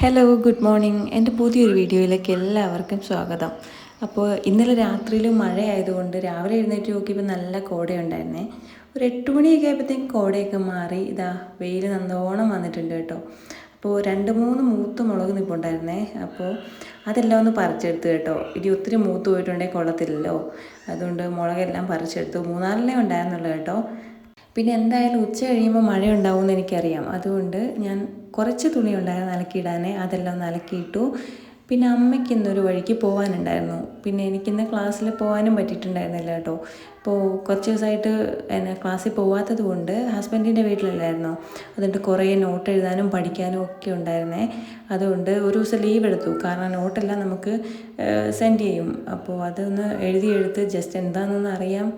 Hello good morning എന്റെ പുതിയൊരു വീഡിയോയിലേക്ക് എല്ലാവർക്കും സ്വാഗതം. അപ്പോൾ ഇന്നലെ രാത്രിയിൽ മഴയായതുകൊണ്ട് രാവിലെ എഴുന്നേറ്റ് നോക്കിയപ്പോൾ നല്ല കോടയുണ്ടായിരുന്നേ. ഒരു എട്ട് മണിയൊക്കെ ആയപ്പോഴത്തേക്കും കോടയൊക്കെ മാറി ഇതാ വെയിൽ നന്നോണം വന്നിട്ടുണ്ട് കേട്ടോ. അപ്പോൾ രണ്ട് മൂന്ന് മൂത്ത് മുളക് നിൽപ്പുണ്ടായിരുന്നേ അപ്പോൾ അതെല്ലാം ഒന്ന് പറിച്ചെടുത്ത് കേട്ടോ. ഇനി ഒത്തിരി മൂത്ത് പോയിട്ടുണ്ടെങ്കിൽ കൊള്ളത്തില്ലല്ലോ. അതുകൊണ്ട് മുളകെല്ലാം പറിച്ചെടുത്തു. മൂന്നാലിലേ ഉണ്ടായിരുന്നുള്ളൂ കേട്ടോ. പിന്നെ എന്തായാലും ഉച്ച കഴിയുമ്പോൾ മഴ ഉണ്ടാവുമെന്ന് എനിക്കറിയാം. അതുകൊണ്ട് ഞാൻ കുറച്ച് തുണി ഉണ്ടായിരുന്നു അലക്കിയിടാനേ അതെല്ലാം ഒന്ന് പിന്നെ അമ്മയ്ക്ക് ഇന്നൊരു വഴിക്ക് പോകാനുണ്ടായിരുന്നു പിന്നെ എനിക്കിന്ന് ക്ലാസ്സിൽ പോകാനും പറ്റിയിട്ടുണ്ടായിരുന്നില്ല കേട്ടോ. ഇപ്പോൾ കുറച്ച് ദിവസമായിട്ട് എന്നെ ക്ലാസ്സിൽ പോകാത്തത് കൊണ്ട് ഹസ്ബൻഡിന്റെ വീട്ടിലല്ലായിരുന്നു. അതുകൊണ്ട് കുറേ നോട്ട് എഴുതാനും പഠിക്കാനും ഒക്കെ ഉണ്ടായിരുന്നേ. അതുകൊണ്ട് ഒരു ദിവസം ലീവ് എടുത്തു. കാരണം നോട്ടെല്ലാം നമുക്ക് സെൻഡ് ചെയ്യും. അപ്പോൾ അതൊന്ന് എഴുതി എഴുത്ത് ജസ്റ്റ് എന്താണെന്നൊന്ന് അറിയാം.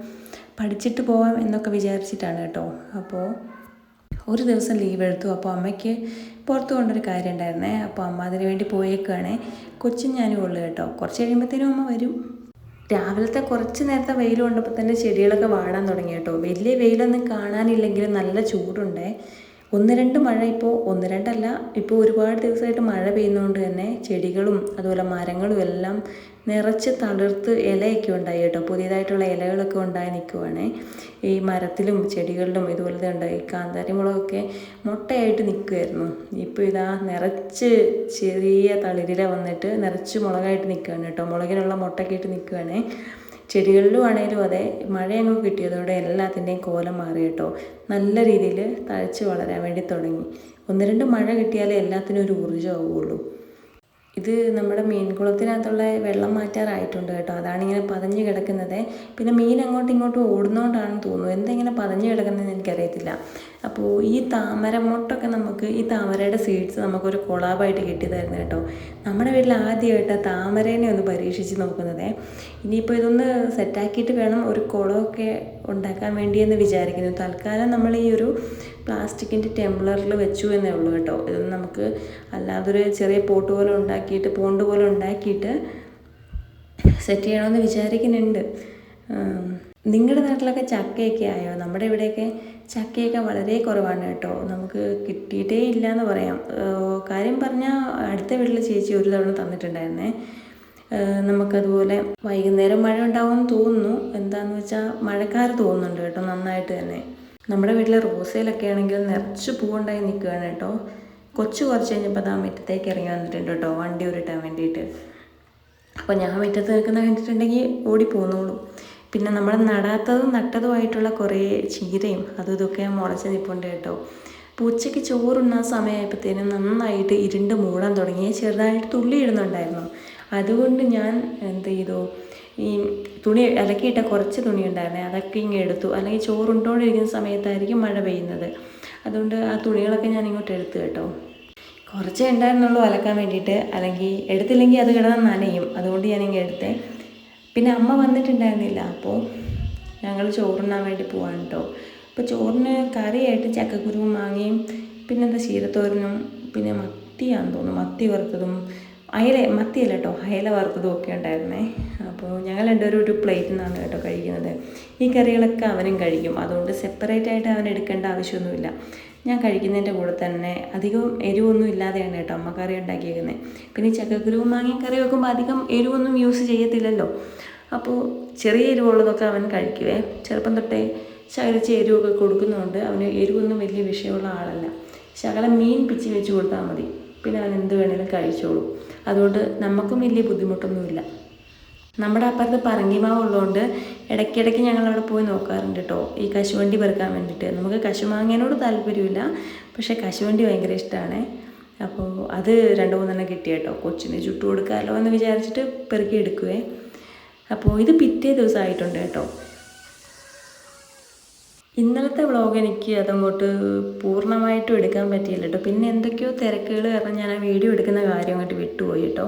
പഠിച്ചിട്ട് പോവാം എന്നൊക്കെ വിചാരിച്ചിട്ടാണ് കേട്ടോ. അപ്പോൾ ഒരു ദിവസം ലീവ് എടുത്തു. അപ്പോൾ അമ്മയ്ക്ക് പുറത്ത് കൊണ്ടൊരു കാര്യം ഉണ്ടായിരുന്നേ. അപ്പോൾ അമ്മ അതിന് വേണ്ടി പോയേക്കാണേ കൊച്ചും ഞാനും ഉള്ളു കേട്ടോ. കുറച്ച് കഴിയുമ്പോഴത്തേനും അമ്മ വരും. രാവിലത്തെ കുറച്ച് നേരത്തെ വെയിൽ കൊണ്ടപ്പോൾ തന്നെ ചെടികളൊക്കെ വാടാൻ തുടങ്ങി കേട്ടോ. വലിയ വെയിലൊന്നും കാണാനില്ലെങ്കിലും നല്ല ചൂടുണ്ടേ. ഒന്ന് രണ്ട് മഴ ഇപ്പോൾ ഒന്ന് രണ്ടല്ല ഇപ്പോൾ ഒരുപാട് ദിവസമായിട്ട് മഴ പെയ്യുന്നതുകൊണ്ട് തന്നെ ചെടികളും അതുപോലെ മരങ്ങളും എല്ലാം നിറച്ച് തളിർത്ത് ഇലയൊക്കെ ഉണ്ടായി കേട്ടോ. പുതിയതായിട്ടുള്ള ഇലകളൊക്കെ ഉണ്ടായി നിൽക്കുവാണേ ഈ മരത്തിലും ചെടികളിലും ഇതുപോലെ തന്നെ ഈ കാന്താരി മുളകൊക്കെ മുട്ടയായിട്ട് നിൽക്കുമായിരുന്നു ഇപ്പോൾ ഇതാ നിറച്ച് ചെറിയ തളിരില വന്നിട്ട് നിറച്ച് മുളകായിട്ട് നിൽക്കുകയാണ് കേട്ടോ. മുളകിനുള്ള മുട്ടയൊക്കെ ഇട്ട് നിൽക്കുകയാണേ ചെടികളിലും ആണെങ്കിലും അതെ മഴയങ്ങ് കിട്ടിയതോടെ എല്ലാത്തിന്റെയും കോലം മാറി കേട്ടോ. നല്ല രീതിയിൽ തഴച്ച് വളരാൻ വേണ്ടി തുടങ്ങി. ഒന്ന് രണ്ട് മഴ കിട്ടിയാലേ എല്ലാത്തിനും ഒരു ഊർജമാവുള്ളൂ ഇത് നമ്മുടെ മീൻകുളത്തിനകത്തുള്ള വെള്ളം മാറ്റാറായിട്ടുണ്ട് കേട്ടോ. അതാണ് ഇങ്ങനെ പതഞ്ഞ് കിടക്കുന്നത്. പിന്നെ മീൻ അങ്ങോട്ടും ഇങ്ങോട്ടും ഓടുന്നതുകൊണ്ടാണെന്ന് തോന്നുന്നു. എന്തെങ്ങനെ പതഞ്ഞ് കിടക്കുന്നതെന്ന് എനിക്കറിയത്തില്ല. അപ്പോൾ ഈ താമര മുട്ടൊക്കെ നമുക്ക് ഈ താമരയുടെ സീഡ്സ് നമുക്കൊരു കൊളാബായിട്ട് കിട്ടിയതായിരുന്നു കേട്ടോ. നമ്മുടെ വീട്ടിൽ ആദ്യമായിട്ട് താമരേനെ ഒന്ന് പരീക്ഷിച്ച് നോക്കുന്നതേ. ഇനിയിപ്പോൾ ഇതൊന്ന് സെറ്റാക്കിയിട്ട് വേണം ഒരു കുളമൊക്കെ ഉണ്ടാക്കാൻ വേണ്ടി എന്ന് വിചാരിക്കുന്നു. തൽക്കാലം നമ്മൾ ഈ ഒരു പ്ലാസ്റ്റിക്കിന്റെ ടെംബ്ലറിൽ വെച്ചു എന്നേ ഉള്ളൂ കേട്ടോ. ഇതൊന്നും നമുക്ക് അല്ലാതൊരു ചെറിയ പോട്ട് പോലെ ഉണ്ടാക്കിയിട്ട് പോണ്ട് പോലെ ഉണ്ടാക്കിയിട്ട് സെറ്റ് ചെയ്യണമെന്ന് വിചാരിക്കുന്നുണ്ട്. നിങ്ങളുടെ നാട്ടിലൊക്കെ ചക്കയൊക്കെ ആയോ? നമ്മുടെ ഇവിടെയൊക്കെ ചക്കയൊക്കെ വളരെ കുറവാണ് കേട്ടോ. നമുക്ക് കിട്ടിയിട്ടേ ഇല്ല എന്ന് പറയാം കാര്യം പറഞ്ഞാൽ അടുത്ത വീട്ടിൽ ചേച്ചി ഒരു തവണ തന്നിട്ടുണ്ടായിരുന്നേ. നമുക്കതുപോലെ വൈകുന്നേരം മഴ ഉണ്ടാവുമെന്ന് തോന്നുന്നു. എന്താണെന്ന് വെച്ചാൽ മഴക്കാറ് തോന്നുന്നുണ്ട് കേട്ടോ നന്നായിട്ട് തന്നെ. നമ്മുടെ വീട്ടിലെ റോസയിലൊക്കെ ആണെങ്കിൽ നിറച്ച് പൂവുണ്ടായി നിൽക്കുകയാണ് കേട്ടോ. കൊച്ചു കുറച്ച് കഴിഞ്ഞപ്പോൾ അതാ മുറ്റത്തേക്ക് ഇറങ്ങി വന്നിട്ടുണ്ട് കേട്ടോ വണ്ടി ഉരുട്ടാൻ വേണ്ടിയിട്ട്. അപ്പോൾ ഞാൻ മുറ്റത്ത് നിൽക്കുന്ന കണ്ടിട്ടുണ്ടെങ്കിൽ ഓടി പോന്നോളൂ പിന്നെ നമ്മൾ നടാത്തതും നട്ടതുമായിട്ടുള്ള കുറേ ചീരയും അതും ഇതൊക്കെ മുളച്ച് നിൽപ്പുണ്ട് കേട്ടോ. പൂച്ചയ്ക്ക് ചോറുണ്ണാൻ സമയമായപ്പോഴത്തേനും നന്നായിട്ട് ഇരുണ്ട് മൂടാൻ തുടങ്ങി. ചെറുതായിട്ട് തുള്ളി ഇടുന്നുണ്ടായിരുന്നു. അതുകൊണ്ട് ഞാൻ എന്ത് ചെയ്തു? ഈ തുണി ഇലക്കിയിട്ട കുറച്ച് തുണി ഉണ്ടായിരുന്നേ അതൊക്കെ ഇങ്ങനെ എടുത്തു. അല്ലെങ്കിൽ ചോറുണ്ടോണ്ടിരിക്കുന്ന സമയത്തായിരിക്കും മഴ പെയ്യുന്നത്. അതുകൊണ്ട് ആ തുണികളൊക്കെ ഞാൻ ഇങ്ങോട്ട് എടുത്തു കേട്ടോ. കുറച്ചേ ഉണ്ടായിരുന്നുള്ളൂ അലക്കാൻ വേണ്ടിയിട്ട്. അല്ലെങ്കിൽ എടുത്തില്ലെങ്കിൽ അത് കിടന്ന് നനയും. അതുകൊണ്ട് ഞാനിങ്ങനെ എടുത്തേ. പിന്നെ അമ്മ വന്നിട്ടുണ്ടായിരുന്നില്ല. അപ്പോൾ ഞങ്ങൾ ചോറുണ്ണാൻ വേണ്ടി പോവാണ് കേട്ടോ അപ്പോൾ ചോറിന് കറിയായിട്ട് ചക്കക്കുരുവും മാങ്ങയും പിന്നെന്താ ശീരത്തോരനും പിന്നെ മത്തിയാന്ന് തോന്നുന്നു. മത്തി വറുത്തതും അയല മത്തിയല്ല കേട്ടോ അയല വറുത്തതും ഒക്കെ ഉണ്ടായിരുന്നേ. അപ്പോൾ ഞങ്ങൾ രണ്ടുപേരും ഒരു പ്ലേറ്റിൽ നിന്നാണ് കേട്ടോ കഴിക്കുന്നത്. ഈ കറികളൊക്കെ അവനും കഴിക്കും. അതുകൊണ്ട് സെപ്പറേറ്റ് ആയിട്ട് അവൻ എടുക്കേണ്ട ആവശ്യമൊന്നുമില്ല. ഞാൻ കഴിക്കുന്നതിന്റെ കൂടെ തന്നെ അധികം എരിവൊന്നും ഇല്ലാതെയാണ് കേട്ടോ അമ്മ കറി ഉണ്ടാക്കിയേക്കുന്നത് പിന്നെ ചക്കക്കുരുവും മാങ്ങയും കറി വെക്കുമ്പോൾ അധികം എരിവൊന്നും യൂസ് ചെയ്യത്തില്ലല്ലോ. അപ്പോൾ ചെറിയ എരിവുള്ളതൊക്കെ അവൻ കഴിക്കുവേ. ചെറുപ്പം തൊട്ടേ ശകലിച്ച് എരിവൊക്കെ കൊടുക്കുന്നതുകൊണ്ട് അവന് എരിവൊന്നും വലിയ വിഷയമുള്ള ആളല്ല. ശകലം മീൻ പിച്ചി വെച്ച് കൊടുത്താൽ മതി. പിന്നെ അവൻ എന്ത് വേണേലും കഴിച്ചോളൂ. അതുകൊണ്ട് നമുക്കും വലിയ ബുദ്ധിമുട്ടൊന്നുമില്ല. നമ്മുടെ അപ്പുറത്ത് പറങ്കിമാവ് ഉള്ളതുകൊണ്ട് ഇടയ്ക്കിടയ്ക്ക് ഞങ്ങൾ അവിടെ പോയി നോക്കാറുണ്ട് കേട്ടോ ഈ കശുവണ്ടി പെറുക്കാൻ വേണ്ടിയിട്ട് നമുക്ക് കശുമാങ്ങേനോട് താല്പര്യമില്ല പക്ഷേ കശുവണ്ടി ഭയങ്കര ഇഷ്ടമാണ് അപ്പോൾ അത് രണ്ട് മൂന്നെണ്ണം കിട്ടിയ കേട്ടോ കൊച്ചിന് ചുട്ടു കൊടുക്കാമല്ലോ എന്ന് വിചാരിച്ചിട്ട് പെറുക്കി എടുക്കുവേ. അപ്പോൾ ഇത് പിറ്റേ ദിവസമായിട്ടുണ്ട് കേട്ടോ. ഇന്നലത്തെ വ്ളോഗ് എനിക്ക് അതങ്ങോട്ട് പൂർണമായിട്ടും എടുക്കാൻ പറ്റിയില്ല കേട്ടോ പിന്നെ എന്തൊക്കെയോ തിരക്കുകൾ കാരണം ഞാൻ ആ വീഡിയോ എടുക്കുന്ന കാര്യം അങ്ങോട്ട് വിട്ടുപോയി കേട്ടോ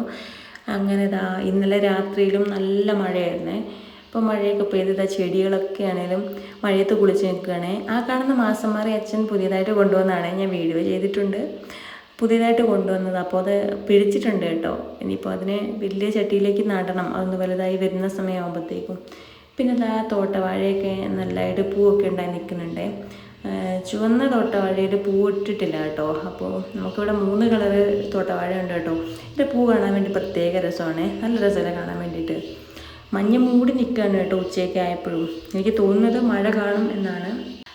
അങ്ങനെ ഇതാ ഇന്നലെ രാത്രിയിലും നല്ല മഴയായിരുന്നേ. ഇപ്പോൾ മഴയൊക്കെ പെയ്തത് ചെടികളൊക്കെ ആണെങ്കിലും മഴയത്ത് കുളിച്ച് നിൽക്കുകയാണേ. ആ കാണുന്ന മാസം മാറി അച്ഛൻ പുതിയതായിട്ട് കൊണ്ടുവന്നതാണ് ഞാൻ വീഡിയോ ചെയ്തിട്ടുണ്ട്. പുതിയതായിട്ട് കൊണ്ടുവന്നത്. അപ്പോൾ അത് പിടിച്ചിട്ടുണ്ട് കേട്ടോ. ഇനിയിപ്പോൾ അതിനെ വലിയ ചട്ടിയിലേക്ക് നടണം. അതൊന്ന് വലുതായി വരുന്ന സമയമാകുമ്പോഴത്തേക്കും പിന്നെ എന്താ തോട്ടവാഴയൊക്കെ നല്ലതായിട്ട് പൂവൊക്കെ ഉണ്ടായി നിൽക്കുന്നുണ്ട്. ചുവന്ന തോട്ടവാഴയിൽ പൂവിട്ടിട്ടില്ല കേട്ടോ. അപ്പോൾ നമുക്കിവിടെ മൂന്ന് കളറ് തോട്ടവാഴ ഉണ്ട് കേട്ടോ. ഇതിന്റെ പൂ കാണാൻ വേണ്ടി പ്രത്യേക രസമാണ്. നല്ല രസമല്ലേ കാണാൻ വേണ്ടിയിട്ട്. മഞ്ഞ മൂടി നിൽക്കുകയാണ് കേട്ടോ ഉച്ചയൊക്കെ ആയപ്പോഴും. എനിക്ക് തോന്നുന്നത് മഴ കാണും എന്നാണ്.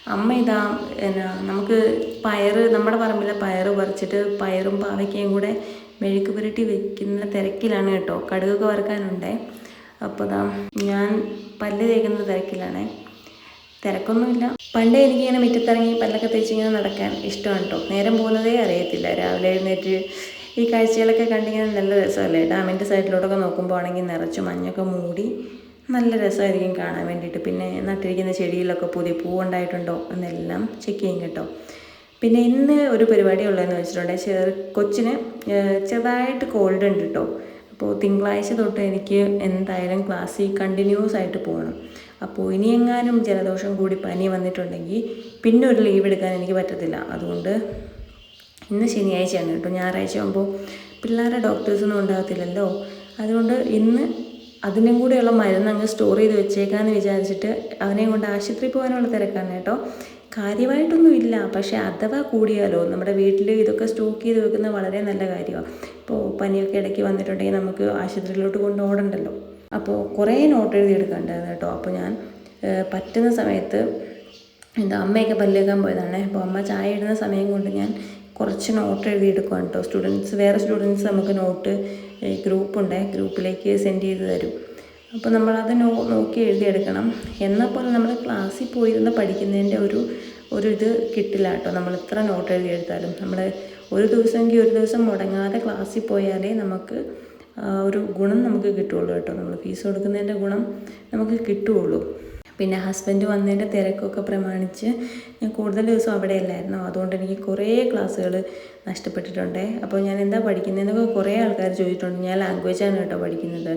അമ്മ ഇതാ എന്നാ നമുക്ക് പയറ് നമ്മുടെ പറമ്പിലെ പയറ് പറിച്ചിട്ട് പയറും പാവയ്ക്കയും കൂടെ മെഴുക്ക് പുരട്ടി വെക്കുന്ന തിരക്കിലാണ് കേട്ടോ. കടുകൊക്കെ വറുക്കാനുണ്ടേ. അപ്പോൾ ഇതാ ഞാൻ പല്ല് തേക്കുന്ന തിരക്കിലാണേ. തിരക്കൊന്നുമില്ല. പണ്ടേ എനിക്കിങ്ങനെ മുറ്റത്തിറങ്ങി പല്ലൊക്കെ തേച്ചിങ്ങനെ നടക്കാൻ ഇഷ്ടമാണ് കേട്ടോ നേരം പോകുന്നതേ അറിയത്തില്ല. രാവിലെ എഴുന്നേറ്റ് ഈ കാഴ്ചകളൊക്കെ കണ്ടിങ്ങനെ നല്ല രസമല്ലേ? ഡാമിന്റെ സൈഡിലോട്ടൊക്കെ നോക്കുമ്പോൾ ആണെങ്കിൽ നിറച്ച് മഞ്ഞൊക്കെ മൂടി നല്ല രസമായിരിക്കും കാണാൻ വേണ്ടിയിട്ട്. പിന്നെ നട്ടിരിക്കുന്ന ചെടിയിലൊക്കെ പുതിയ പൂവുണ്ടായിട്ടുണ്ടോ എന്നെല്ലാം ചെക്ക് ചെയ്യും കേട്ടോ. പിന്നെ ഇന്ന് ഒരു പരിപാടി ഉള്ളതെന്ന് വെച്ചിട്ടുണ്ടെങ്കിൽ ചെറു കൊച്ചിന് ചെറുതായിട്ട് കോൾഡ് ഉണ്ട് കേട്ടോ അപ്പോൾ തിങ്കളാഴ്ച തൊട്ട് എനിക്ക് എന്തായാലും ക്ലാസ്സിൽ കണ്ടിന്യൂസ് ആയിട്ട് പോകണം. അപ്പോൾ ഇനിയെങ്ങാനും ജലദോഷം കൂടി പനി വന്നിട്ടുണ്ടെങ്കിൽ പിന്നെ ഒരു ലീവ് എടുക്കാൻ എനിക്ക് പറ്റത്തില്ല. അതുകൊണ്ട് ഇന്ന് ശനിയാഴ്ചയാണ് കേട്ടോ. ഞായറാഴ്ച ആകുമ്പോൾ പിള്ളേരുടെ ഡോക്ടേഴ്സൊന്നും ഉണ്ടാകത്തില്ലല്ലോ. അതുകൊണ്ട് ഇന്ന് അതിനും കൂടെയുള്ള മരുന്ന് അങ്ങ് സ്റ്റോർ ചെയ്ത് വെച്ചേക്കാമെന്ന് വിചാരിച്ചിട്ട് അവനെയും കൊണ്ട് ആശുപത്രി പോകാനുള്ള തിരക്കാണ് കേട്ടോ. കാര്യമായിട്ടൊന്നും ഇല്ല പക്ഷേ അഥവാ കൂടിയാലോ നമ്മുടെ വീട്ടിൽ ഇതൊക്കെ സ്റ്റോക്ക് ചെയ്ത് വെക്കുന്നത് വളരെ നല്ല കാര്യമാണ് ഇപ്പോൾ പനിയൊക്കെ ഇടയ്ക്ക് വന്നിട്ടുണ്ടെങ്കിൽ നമുക്ക് ആശുപത്രിയിലോട്ട് കൊണ്ട് ഓടണ്ടല്ലോ. അപ്പോൾ കുറേ നോട്ട് എഴുതി എടുക്കണ്ടായിരുന്നു കേട്ടോ. അപ്പോൾ ഞാൻ പറ്റുന്ന സമയത്ത് എന്താ അമ്മയൊക്കെ പല്ലേക്കാൻ പോയതാണ്. അപ്പോൾ അമ്മ ചായ ഇടുന്ന സമയം കൊണ്ട് ഞാൻ കുറച്ച് നോട്ട് എഴുതി എടുക്കുവാണ് കേട്ടോ. സ്റ്റുഡൻസ് വേറെ സ്റ്റുഡൻസ് നമുക്ക് നോട്ട് ഗ്രൂപ്പുണ്ട്. ഗ്രൂപ്പിലേക്ക് സെൻഡ് ചെയ്ത് തരും. അപ്പോൾ നമ്മളത് നോ നോക്കി എഴുതിയെടുക്കണം. എന്നാൽ പോലും നമ്മൾ ക്ലാസ്സിൽ പോയിരുന്ന് പഠിക്കുന്നതിന്റെ ഒരു ഒരു ഇത് കിട്ടില്ല കേട്ടോ. നമ്മൾ എത്ര നോട്ട് എഴുതിയെടുത്താലും നമ്മൾ ഒരു ദിവസമെങ്കിൽ ഒരു ദിവസം മുടങ്ങാതെ ക്ലാസ്സിൽ പോയാലേ നമുക്ക് ഒരു ഗുണം നമുക്ക് കിട്ടുള്ളൂ കേട്ടോ. നമ്മൾ ഫീസ് കൊടുക്കുന്നതിന്റെ ഗുണം നമുക്ക് കിട്ടുകയുള്ളൂ പിന്നെ ഹസ്ബൻഡ് വന്നതിന്റെ തിരക്കൊക്കെ പ്രമാണിച്ച് ഞാൻ കൂടുതൽ ദിവസം അവിടെ അല്ലായിരുന്നു. അതുകൊണ്ട് എനിക്ക് കുറേ ക്ലാസ്സുകൾ നഷ്ടപ്പെട്ടിട്ടുണ്ട്. അപ്പോൾ ഞാൻ എന്താ പഠിക്കുന്നതെന്നൊക്കെ കുറേ ആൾക്കാർ ചോദിച്ചിട്ടുണ്ട്. ഞാൻ ലാംഗ്വേജാണ് കേട്ടോ പഠിക്കുന്നത്.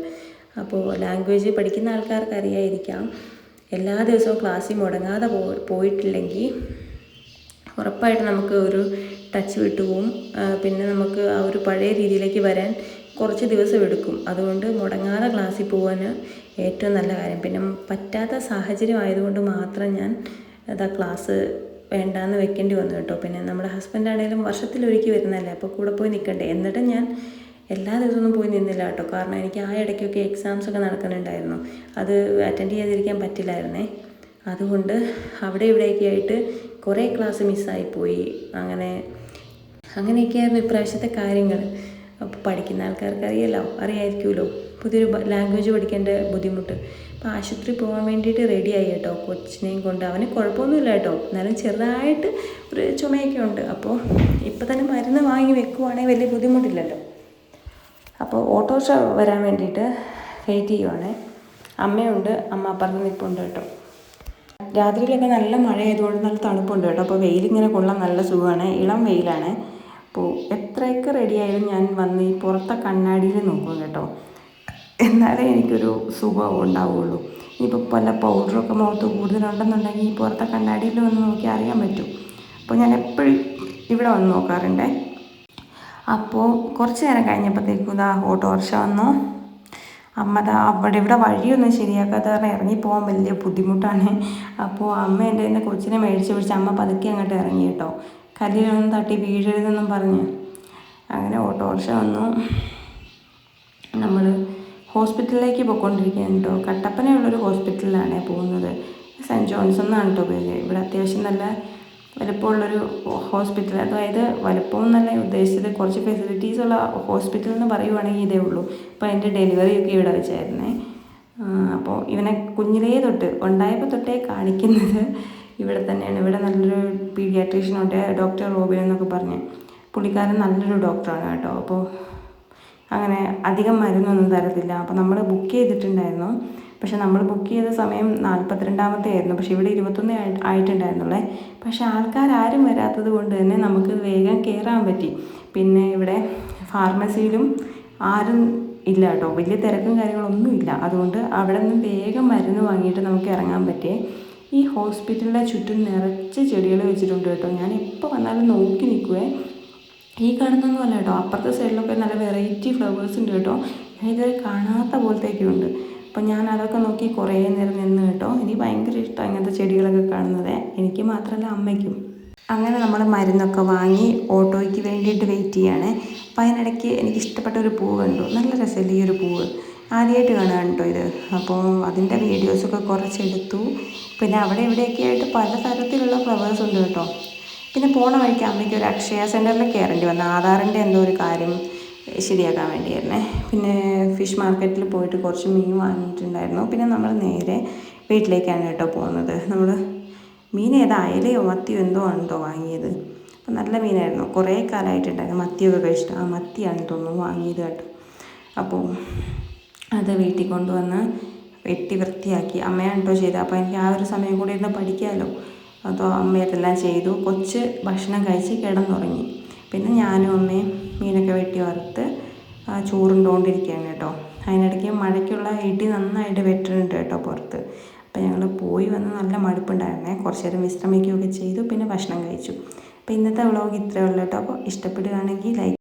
അപ്പോൾ ലാംഗ്വേജ് പഠിക്കുന്ന ആൾക്കാർക്ക് അറിയായിരിക്കാം എല്ലാ ദിവസവും ക്ലാസ്സിൽ മുടങ്ങാതെ പോ പോയിട്ടില്ലെങ്കിൽ ഉറപ്പായിട്ട് നമുക്ക് ഒരു ടച്ച് വിട്ടുപോകും പിന്നെ നമുക്ക് ആ ഒരു പഴയ രീതിയിലേക്ക് വരാൻ കുറച്ച് ദിവസം എടുക്കും. അതുകൊണ്ട് മുടങ്ങാതെ ക്ലാസ്സിൽ പോകാൻ ഏറ്റവും നല്ല കാര്യം. പിന്നെ പറ്റാത്ത സാഹചര്യം ആയതുകൊണ്ട് മാത്രം ഞാൻ അതാ ക്ലാസ് വേണ്ടാന്ന് വെക്കേണ്ടി വന്നു കേട്ടോ. പിന്നെ നമ്മുടെ ഹസ്ബൻഡ് ആണെങ്കിലും വർഷത്തിലൊരുക്കി വരുന്നതല്ലേ? അപ്പോൾ കൂടെ പോയി നിൽക്കണ്ടേ? എന്നിട്ട് ഞാൻ എല്ലാ ദിവസമൊന്നും പോയി നിന്നില്ല കേട്ടോ. കാരണം എനിക്ക് ആ ഇടയ്ക്കൊക്കെ എക്സാംസ് ഒക്കെ നടക്കുന്നുണ്ടായിരുന്നു. അത് അറ്റൻഡ് ചെയ്തിരിക്കാൻ പറ്റില്ലായിരുന്നേ. അതുകൊണ്ട് അവിടെ ഇവിടെയൊക്കെ ആയിട്ട് കുറേ ക്ലാസ് മിസ്സായിപ്പോയി അങ്ങനെ അങ്ങനെയൊക്കെയായിരുന്നു ഇപ്രാവശ്യത്തെ കാര്യങ്ങൾ. അപ്പോൾ പഠിക്കുന്ന ആൾക്കാർക്ക് അറിയാലോ അറിയായിരിക്കുമല്ലോ. പുതിയൊരു ലാംഗ്വേജ് പഠിക്കേണ്ട ബുദ്ധിമുട്ട്. അപ്പോൾ ആശുപത്രി പോകാൻ വേണ്ടിയിട്ട് റെഡിയായി കേട്ടോ. കൊച്ചിനെയും കൊണ്ട് അവന് കുഴപ്പമൊന്നുമില്ല കേട്ടോ. എന്നാലും ചെറുതായിട്ട് ഒരു ചുമയൊക്കെ ഉണ്ട്. അപ്പോൾ ഇപ്പോൾ തന്നെ മരുന്ന് വാങ്ങി വെക്കുവാണെങ്കിൽ വലിയ ബുദ്ധിമുട്ടില്ലല്ലോ. അപ്പോൾ ഓട്ടോറിക്ഷ വരാൻ വേണ്ടിയിട്ട് വെയിറ്റ് ചെയ്യുവാണേ. അമ്മയുണ്ട് അമ്മ അപ്പുറത്ത് നിൽപ്പുണ്ട് കേട്ടോ. രാത്രിയിലൊക്കെ നല്ല മഴ ആയതുകൊണ്ട് നല്ല തണുപ്പുണ്ട് കേട്ടോ. അപ്പോൾ വെയിലിങ്ങനെ കൊള്ളാൻ നല്ല സുഖമാണ്. ഇളം വെയിലാണ്. അപ്പോൾ എത്രയൊക്കെ റെഡിയായാലും ഞാൻ വന്ന് ഈ പുറത്തെ കണ്ണാടിയിൽ നോക്കും കേട്ടോ. എന്നാലേ എനിക്കൊരു സുഖം ഉണ്ടാവുള്ളൂ ഇനിയിപ്പോൾ പല പൗഡറൊക്കെ മുഖത്ത് കൂടുതലുണ്ടെന്നുണ്ടെങ്കിൽ ഈ പുറത്തെ കണ്ണാടിയിൽ വന്ന് നോക്കി അറിയാൻ പറ്റും. അപ്പോൾ ഞാൻ എപ്പോഴും ഇവിടെ വന്ന് നോക്കാറുണ്ടേ. അപ്പോൾ കുറച്ച് നേരം കഴിഞ്ഞപ്പോഴത്തേക്കും ഇതാ ഓട്ടോറിക്ഷ വന്നു. അമ്മ ദാ അവിടെ ഇവിടെ വഴിയൊന്നും ശരിയാക്കാത്ത കാരണം ഇറങ്ങിപ്പോകാൻ വലിയ ബുദ്ധിമുട്ടാണ്. അപ്പോൾ അമ്മ എന്റെ തന്നെ കൊച്ചിനെ മേടിച്ച് പിടിച്ച് അമ്മ പതുക്കെ അങ്ങോട്ട് ഇറങ്ങി കേട്ടോ. കല്ലിലൊന്നും തട്ടി വീഴരുതെന്നും പറഞ്ഞ്. അങ്ങനെ ഓട്ടോറിക്ഷ വന്നു. നമ്മൾ ഹോസ്പിറ്റലിലേക്ക് പോയിക്കൊണ്ടിരിക്കുകയാണ് കേട്ടോ. കട്ടപ്പനയുള്ളൊരു ഹോസ്പിറ്റലിലാണ് പോകുന്നത്. സെന്റ് ജോൺസ് എന്നാണ് കേട്ടോ പേര്. ഇവിടെ അത്യാവശ്യം നല്ല വലുപ്പമുള്ളൊരു ഹോസ്പിറ്റൽ അതായത് വലുപ്പം എന്നല്ല ഉദ്ദേശിച്ചത് കുറച്ച് ഫെസിലിറ്റീസ് ഉള്ള ഹോസ്പിറ്റൽ എന്ന് പറയുവാണെങ്കിൽ ഇതേ ഉള്ളൂ. അപ്പോൾ എന്റെ ഡെലിവറി ഒക്കെ ഇവിടെ വെച്ചായിരുന്നേ. അപ്പോൾ ഇവനെ കുഞ്ഞിലേ തൊട്ട് ഉണ്ടായപ്പോൾ തൊട്ടേ കാണിക്കുന്നത് ഇവിടെ തന്നെയാണ്. ഇവിടെ നല്ലൊരു പീഡിയാട്രീഷ്യൻ ഡോക്ടർ റോബിൻ എന്നൊക്കെ പറഞ്ഞ്. പുള്ളിക്കാരൻ നല്ലൊരു ഡോക്ടറാണ് കേട്ടോ. അപ്പോൾ അങ്ങനെ അധികം മരുന്നൊന്നും തരത്തില്ല. അപ്പോൾ നമ്മൾ ബുക്ക് ചെയ്തിട്ടുണ്ടായിരുന്നു. പക്ഷെ നമ്മൾ ബുക്ക് ചെയ്ത സമയം നാൽപ്പത്തിരണ്ടാമത്തെ ആയിരുന്നു പക്ഷെ ഇവിടെ ഇരുപത്തൊന്ന് ആയി- ആയിട്ടുണ്ടായിരുന്നുള്ളേ. പക്ഷെ ആൾക്കാരും വരാത്തത് കൊണ്ട് തന്നെ നമുക്ക് വേഗം കയറാൻ പറ്റി. പിന്നെ ഇവിടെ ഫാർമസിയിലും ആരും ഇല്ല കേട്ടോ. വലിയ തിരക്കും കാര്യങ്ങളൊന്നും ഇല്ല. അതുകൊണ്ട് അവിടെ നിന്ന് വേഗം മരുന്ന് വാങ്ങിയിട്ട് നമുക്ക് ഇറങ്ങാൻ പറ്റിയേ. ഈ ഹോസ്പിറ്റലിന്റെ ചുറ്റും നിറച്ച് ചെടികൾ വെച്ചിട്ടുണ്ട് കേട്ടോ. ഞാൻ എപ്പോൾ വന്നാലും നോക്കി നിൽക്കുവേ. ഈ കാണുന്നൊന്നും അല്ല കേട്ടോ. അപ്പുറത്തെ സൈഡിലൊക്കെ നല്ല വെറൈറ്റി ഫ്ലവേഴ്സ് ഉണ്ട് കേട്ടോ. ഞാൻ ഇതുവരെ കാണാത്ത പോലത്തെയൊക്കെ ഉണ്ട്. അപ്പം ഞാൻ അതൊക്കെ നോക്കി കുറേ നേരം നിന്ന് കേട്ടോ. എനിക്ക് ഭയങ്കര ഇഷ്ടമാണ് ഇങ്ങനത്തെ ചെടികളൊക്കെ കാണുന്നത്. എനിക്ക് മാത്രമല്ല അമ്മയ്ക്കും. അങ്ങനെ നമ്മൾ മരുന്നൊക്കെ വാങ്ങി ഓട്ടോയ്ക്ക് വേണ്ടിയിട്ട് വെയിറ്റ് ചെയ്യാണ്. അപ്പം അതിനിടയ്ക്ക് എനിക്ക് ഇഷ്ടപ്പെട്ട ഒരു പൂവ് കണ്ടു. നല്ല രസമില്ല ഈ ഒരു പൂവ്? ആദ്യമായിട്ട് കാണുകയാണ് കേട്ടോ ഇത്. അപ്പോൾ അതിന്റെ വീഡിയോസൊക്കെ കുറച്ചെടുത്തു പിന്നെ അവിടെ ഇവിടെയൊക്കെ ആയിട്ട് പല തരത്തിലുള്ള ഫ്ലവേഴ്സ് ഉണ്ട് കേട്ടോ. പിന്നെ പോണ വഴിക്ക് അമ്മയ്ക്ക് ഒരു അക്ഷയ സെന്ററിൽ കയറേണ്ടി വന്നു. ആധാറിന്റെ എന്തോ ഒരു കാര്യം. ശരിയാക്കാൻ വേണ്ടിയായിരുന്നേ. പിന്നെ ഫിഷ് മാർക്കറ്റിൽ പോയിട്ട് കുറച്ച് മീൻ വാങ്ങിയിട്ടുണ്ടായിരുന്നു. പിന്നെ നമ്മൾ നേരെ വീട്ടിലേക്കാണ് കേട്ടോ പോകുന്നത്. നമ്മൾ മീൻ ഏതാ അയലയോ മത്തിയോ എന്തോ ആണോ വാങ്ങിയത്. അപ്പം നല്ല മീനായിരുന്നു. കുറേ കാലമായിട്ടുണ്ടായിരുന്നു. മത്തിയൊക്കെ കഴിച്ചിട്ട് ആ മത്തിയാണ് തോന്നുന്നു വാങ്ങിയത് കേട്ടോ. അപ്പോൾ അത് വീട്ടിൽ കൊണ്ടുവന്ന് വെട്ടി വൃത്തിയാക്കി. അമ്മയാണ് കേട്ടോ ചെയ്തത്. അപ്പോൾ എനിക്ക് ആ ഒരു സമയം കൂടി ഇരുന്ന് പഠിക്കാമല്ലോ. അപ്പോൾ അമ്മ ഇതെല്ലാം ചെയ്തു. കൊച്ച് ഭക്ഷണം കഴിച്ച് കിടന്നുറങ്ങി. പിന്നെ ഞാനും അമ്മയും മീനൊക്കെ വെട്ടി വറുത്ത് ചോറുണ്ടോണ്ടിരിക്കുകയാണ് കേട്ടോ. അതിനിടയ്ക്ക് മഴയ്ക്കുള്ള ഇടി നന്നായിട്ട് വെട്ടുന്നുണ്ട് കേട്ടോ പുറത്ത്. അപ്പോൾ ഞങ്ങൾ പോയി വന്ന് നല്ല മടുപ്പുണ്ടായിരുന്നേ. കുറച്ച് നേരം വിശ്രമിക്കുകയൊക്കെ ചെയ്തു പിന്നെ ഭക്ഷണം കഴിച്ചു. അപ്പോൾ ഇന്നത്തെ വ്ളോഗ് ഇത്രയേ ഉള്ളൂ കേട്ടോ. അപ്പോൾ ഇഷ്ടപ്പെടുകയാണെങ്കിൽ ലൈക്ക്